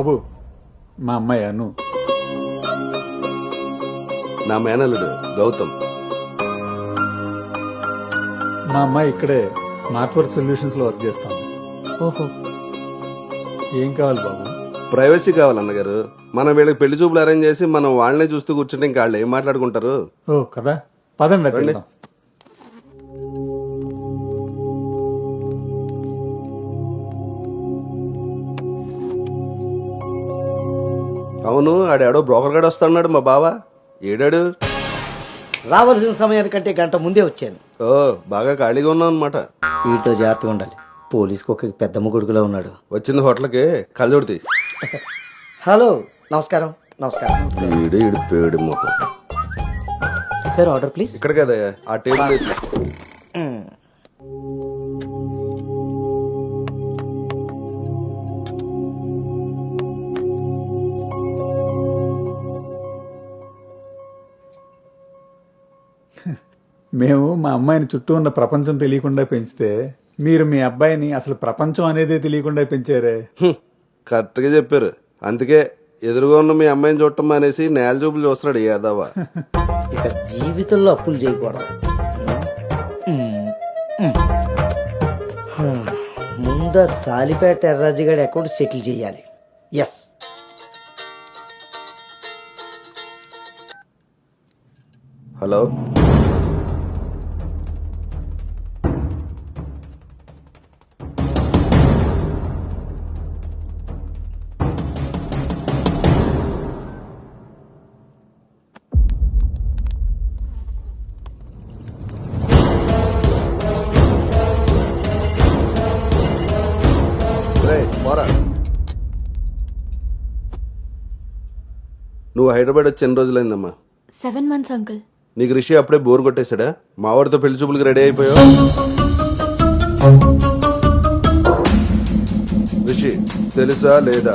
బాబు మా అమ్మాయి అను. నా మేనల్లుడు గౌతమ్. మా అమ్మాయి ఇక్కడే స్మార్ట్ వర్క్ సొల్యూషన్స్లో వర్క్ చేస్తాం. ఓహో. ఏం కావాలి బాబు? ప్రైవసీ కావాలన్నగారు మనం వీళ్ళకి పెళ్ళి చూపులు అరేంజ్ చేసి మనం వాళ్ళనే చూస్తూ కూర్చుంటే ఇంకా వాళ్ళు ఏం మాట్లాడుకుంటారు? ఓ కదా. పదండి. వెళ్దాం. అవును ఆడాడో బ్రోకర్ గడు వస్తున్నాడు మా బావ. ఏడాడు? రావాల్సిన సమయానికంటే గంట ముందే వచ్చాను. ఓ బాగా ఖాళీగా ఉన్నావు అనమాట వీటితో జాగ్రత్తగా ఉండాలి. పోలీస్కి ఒక పెద్ద ముగుడుగులో ఉన్నాడు. వచ్చింది హోటల్కి కళ్ళజోడితి హలో నమస్కారం నమస్కారం. ఈడు ఈడు పేడు మొత్తం సార్ ఆర్డర్ ప్లీజ్. ఇక్కడ కదా ఆ టేబుల్ మేము మా అమ్మాయిని చుట్టూ ఉన్న ప్రపంచం తెలియకుండా పెంచితే మీరు మీ అబ్బాయిని అసలు ప్రపంచం అనేదే తెలియకుండా పెంచారే. కరెక్ట్గా చెప్పారు. అందుకే ఎదురుగా ఉన్న మీ అమ్మాయిని చూడటం మానేసి నేల చూపులు చూస్తున్నాడు యాదవ ఇక జీవితంలో అప్పులు చేయకూడదు. ముందు సాలిపేట ఎర్రాజుగాడి అకౌంట్ సెటిల్ చేయాలి. Yes hello. నువ్వు హైదరాబాద్ వచ్చి ఎన్ని రోజులైందమ్మా? సెవెన్ మంత్స్ అంకుల్ నీకు రిషి అప్పుడే బోర్ కొట్టేశాడా? మా వాడితో పెళ్ళి చూపులకి రెడీ అయిపోయావు? రిషి తెలుసా లేదా?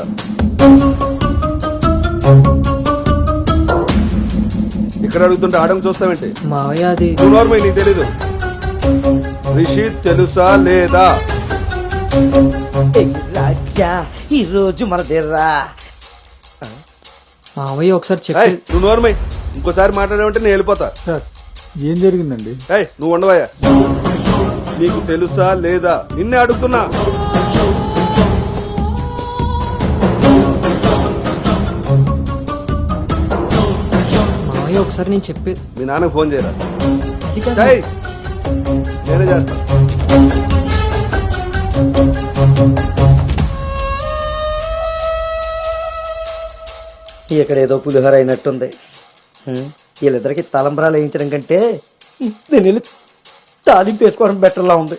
ఇక్కడ అడుగుతుంటే ఆడం చూస్తావేంటి? మావయ్య అది నీకు తెలీదు. రిషి తెలుసా లేదా? రాజా ఈ రోజు మన దేర్రా మావయ్య ఒకసారి ఏయ్, చెప్పి నువ్వు నోర్మై ఇంకోసారి మాట్లాడామంటే నేను వెళ్ళిపోతా. సార్ ఏం జరిగిందండి? ఏయ్ నువ్వు ఉండవయ్యా. నీకు తెలుసా లేదా? నిన్నే అడుగుతున్నా. మావయ్య ఒకసారి నేను చెప్పే. మీ నాన్నకు ఫోన్ చేయరా? అది కాదు నేనే చేస్తా. ఇక్కడ ఏదో పులిహోర అయినట్టుంది. వీళ్ళిద్దరికి తలంబరాలు వేయించడం కంటే నేను వెళ్ళి తాలింపు వేసుకోవడం బెటర్లా ఉంది.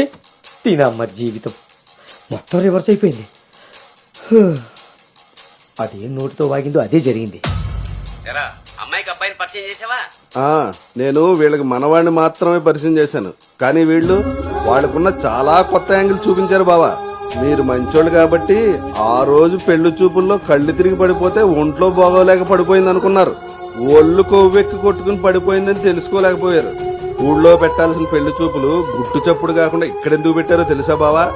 చె తినమ్మ జీవితం. మొత్తం రివర్స్ అయిపోయింది. హూ. అదే నోటితో వాగిందో అదే జరిగింది. అమ్మాయికి అబ్బాయిని పరిచయం చేసావా? ఆ, నేను వీళ్ళకి మనవాడిని మాత్రమే పరిచయం చేశాను. కానీ వీళ్ళు వాళ్ళకున్న చాలా కొత్త యాంగిల్ చూపించారు బావా. మీరు మంచోళ్ళు కాబట్టి ఆ రోజు పెళ్ళి చూపుల్లో కళ్ళు తిరిగి పడిపోతే ఒంట్లో బాగోలేక పడిపోయింది అనుకున్నారు. ఒళ్ళు కొవ్వెక్కి కొట్టుకుని పడిపోయిందని తెలుసుకోలేకపోయారు. ఊళ్ళో పెట్టాల్సిన పెళ్ళి చూపులు గుట్టు చప్పుడు కాకుండా ఇక్కడెందుకు పెట్టారో తెలుసా బావా?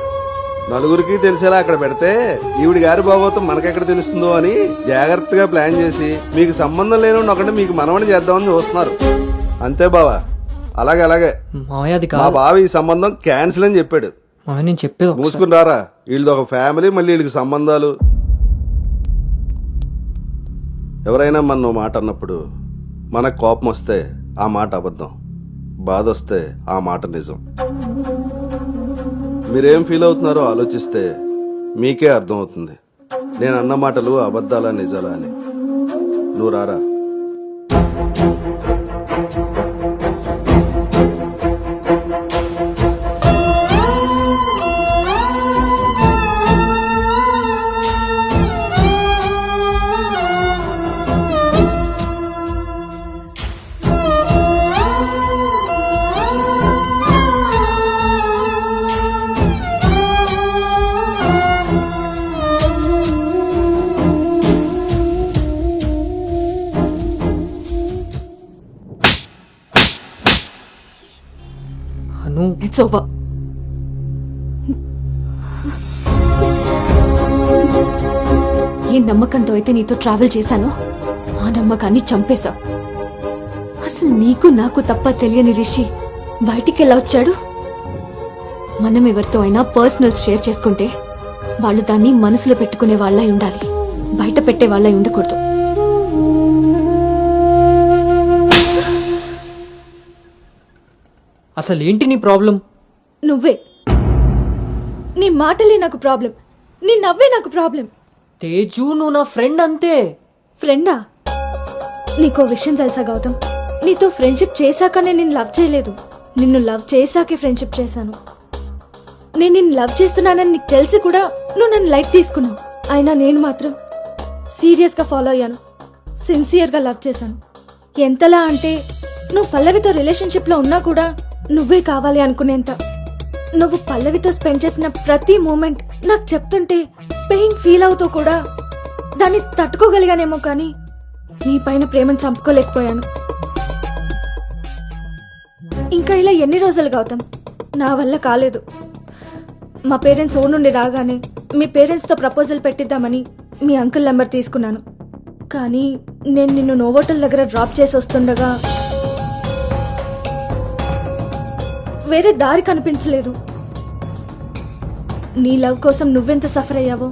నలుగురికి తెలిసేలా అక్కడ పెడితే ఈవిడి గారి బాగోతం మనకెక్కడ తెలుస్తుందో అని జాగ్రత్తగా ప్లాన్ చేసి మీకు సంబంధం లేని ఒకటి మీకు మనవని చేద్దామని చూస్తున్నారు. అంతే బావా. అలాగే అలాగే. మా బావ ఈ సంబంధం క్యాన్సిల్ అని చెప్పాడు. మామయ్య నేను చెప్పేది ఒకసారి. మూసుకుని రారా వీళ్ళది ఒక ఫ్యామిలీ మళ్ళీ వీళ్ళకి సంబంధాలు. ఎవరైనా మన ఓ మాట అన్నప్పుడు మనకు కోపం వస్తే ఆ మాట అబద్ధం. బాధ వస్తే ఆ మాట నిజం. మీరేం ఫీల్ అవుతున్నారో ఆలోచిస్తే మీకే అర్థం అవుతుంది నేను అన్న మాటలు అబద్ధాలా నిజాలా అని. నువ్వు రారా? ఇట్స్ ఓవర్ ఏ నమ్మకంతో అయితే నీతో ట్రావెల్ చేశానో? ఆ నమ్మకాన్ని చంపేశావు. అసలు నీకు నాకు తప్ప తెలియని రిషి బయటికి ఎలా వచ్చాడు? మనం ఎవరితో అయినా పర్సనల్స్ షేర్ చేసుకుంటే వాళ్ళు దాన్ని మనసులో పెట్టుకునే వాళ్ళై ఉండాలి. బయట పెట్టే వాళ్ళై ఉండకూడదు. అసలు ఏంటి నీ ప్రాబ్లం? నువ్వే. నీ మాటలే నాకు ప్రాబ్లం. నీ నవ్వే నాకు ప్రాబ్లం. తేజు నువ్వు నా ఫ్రెండ్ అంతే. ఫ్రెండా? నీకో విషయం తెలుసా గౌతమ్? నీతో ఫ్రెండ్షిప్ చేశాకనే నేను లవ్ చేయలేదు. నిన్ను లవ్ చేశాకే ఫ్రెండ్షిప్ చేశాను. నేను నిన్ను లవ్ చేస్తున్నానని నీకు తెలిసి కూడా నువ్వు నన్ను లైట్ తీసుకున్నావు. అయినా నేను మాత్రం సీరియస్గా ఫాలో అయ్యాను. సిన్సియర్గా లవ్ చేశాను. ఎంతలా అంటే నువ్వు పల్లవితో రిలేషన్షిప్లో ఉన్నా కూడా నువ్వే కావాలి అనుకునేంత. నువ్వు పల్లవితో స్పెండ్ చేసిన ప్రతి మూమెంట్ నాకు చెప్తుంటే పెయిన్ ఫీల్ అవుతూ కూడా దాన్ని తట్టుకోగలిగానేమో కానీ నీ పైన ప్రేమను చంపుకోలేకపోయాను. ఇంకా ఇలా ఎన్ని రోజులు గౌతమ్? నా వల్ల కాలేదు. మా పేరెంట్స్ ఊరు నుండి రాగానే మీ పేరెంట్స్తో ప్రపోజల్ పెట్టిద్దామని మీ అంకుల్ నెంబర్ తీసుకున్నాను. కానీ నేను నిన్ను నోవోటల్ దగ్గర డ్రాప్ చేసి వస్తుండగా వేరే దారి కనిపించలేదు. నీ లవ్ కోసం నువ్వెంత సఫర్ అయ్యావో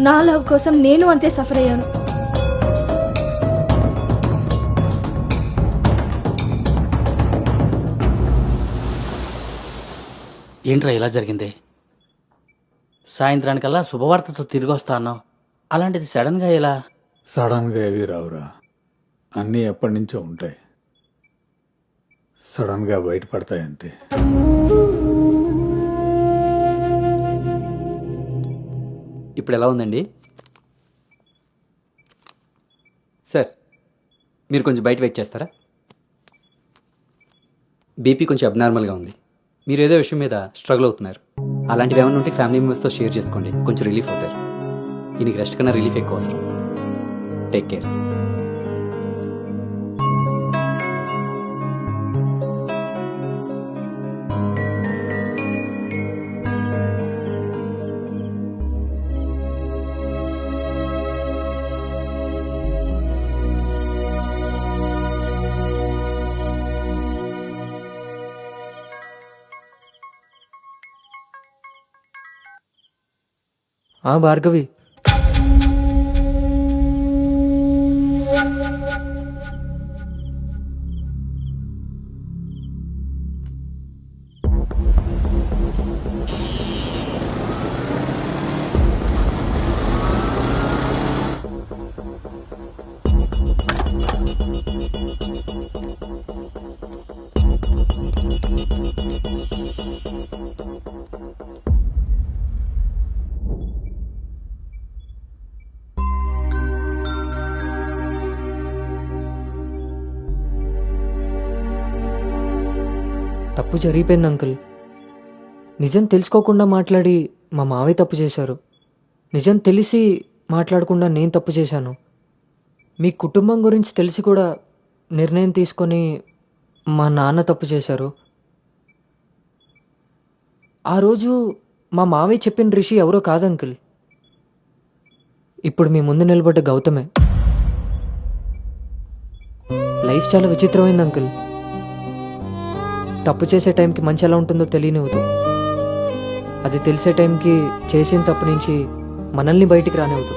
నా లవ్ కోసం నేను అంతే సఫర్ అయ్యాను. ఏంట్రా ఇలా జరిగింది? సాయంత్రానికల్లా శుభవార్తతో తిరిగి వస్తా అన్నావు అలాంటిది సడన్గా ఇలా సడన్గా ఏవి రావురా. అన్నీ ఎప్పటి నుంచో ఉంటాయి. సడన్గా బయటపడతాయి అంతే ఇప్పుడు ఎలా ఉందండి? సార్ మీరు కొంచెం బయట వెయిట్ చేస్తారా? బీపీ కొంచెం అబ్నార్మల్గా ఉంది. మీరు ఏదో విషయం మీద స్ట్రగుల్ అవుతున్నారు. అలాంటివి ఏమైనా ఉంటే ఫ్యామిలీ మెంబర్స్తో షేర్ చేసుకోండి. కొంచెం రిలీఫ్ అవుతారు. దీనికి రెస్ట్ కన్నా రిలీఫ్ ఎక్కువ అవసరం. Take care. ఆ భార్గవి తప్పు జరిగిపోయింది అంకుల్. నిజం తెలుసుకోకుండా మాట్లాడి మా మావయ్య తప్పు చేశారు. నిజం తెలిసి మాట్లాడకుండా నేను తప్పు చేశాను. మీ కుటుంబం గురించి తెలిసి కూడా నిర్ణయం తీసుకొని మా నాన్న తప్పు చేశారు. ఆ రోజు మా మావయ్య చెప్పిన రిషి ఎవరో కాదు అంకుల్. ఇప్పుడు మీ ముందు నిలబడ్డ గౌతమే. లైఫ్ చాలా విచిత్రమైంది అంకుల్. తప్పు చేసే టైంకి మంచి ఎలా ఉంటుందో తెలియనివ్వదు అది తెలిసే టైంకి చేసిన తప్పు నుంచి మనల్ని బయటికి రానివ్వదు.